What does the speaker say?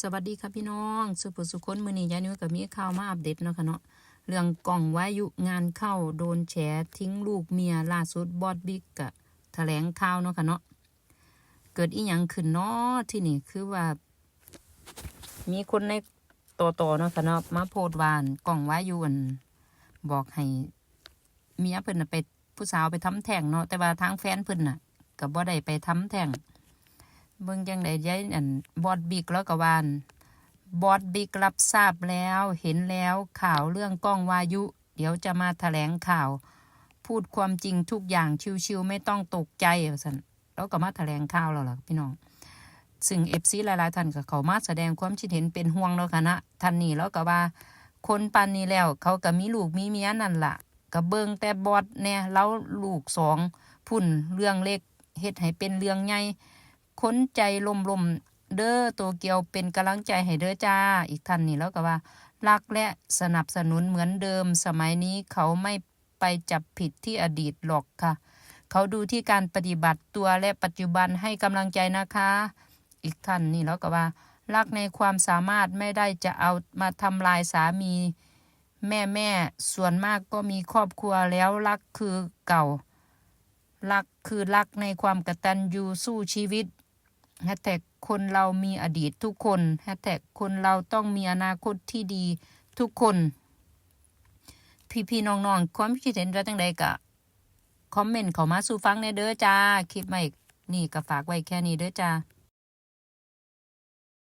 สวัสดีค่ะพี่น้อง สุภสุคนมือนี้ยานุ้ยกับมีข่าวมาอัปเดตเนาะค่ะเนาะเรื่องกล่องวายุงานเข้าโดนแฉทิ้งลูกเมียล่าสุดบอดบิ๊กกะแถลงข่าวเนาะค่ะเนาะเกิดอีหยังขึ้นเนาะที่นี่คือว่า มีคนในต่อต่อเนาะค่ะเนาะมาโพดวานกล่องวายุอันบอกให้เมียเพิ่นน่ะไปผู้สาวไปทำแท้งเนาะแต่ว่าทางแฟนเพิ่นน่ะก็บ่ได้ไปทำแท้ง เบิ่งจังไดยายอันบอดบิ๊กแล้วก็วานบอดบิ๊กรับทราบแล้วเห็นแล้วข่าวเรื่องกล้องวายุ เดี๋ยวจะมาแถลงข่าว พูดความจริงทุกอย่างชิวๆไม่ต้องตกใจว่าซั่นแล้วก็มาแถลงข่าวแล้วล่ะพี่น้องซึ่งเอฟซีหลายๆท่านก็เขามาแสดงความคิดเห็นเป็นห่วงแล้วค่ะท่านนี้แล้วก็ว่า คนปันนี้แล้วเขาก็มีลูกมีเมียนั่นล่ะก็เบิ่งแต่บอดแน่แล้วลูกสองพุ่นเรื่องเล็กเฮ็ดให้เป็นเรื่องใหญ่ ค้นใจลมลมเด้อตัวเกียวเป็นกำลังใจให้เด้อจ้า อีกท่านนี่แล้วก็ว่า รักและสนับสนุนเหมือนเดิม สมัยนี้เขาไม่ไปจับผิดที่อดีตหรอกค่ะ เขาดูที่การปฏิบัติตัวและปัจจุบันให้กำลังใจนะคะ อีกท่านนี่แล้วก็ว่า รักในความสามารถไม่ได้จะเอามาทำลายสามี แม่แม่ส่วนมากก็มีครอบครัวแล้วรักคือเก่ารักคือรักในความกตัญญูสู้ชีวิต แฮชแท็กคนเรามีอดีตทุกคนแฮชแท็กคนเราต้องมีอนาคตที่ดีทุกคน พี่ๆน้องๆความคิดเห็นว่าจังใดกะคอมเมนต์เข้ามาสู่ฟังในเด้อจ้า คลิปใหม่นี่ก็ฝากไว้แค่นี้เด้อจ้า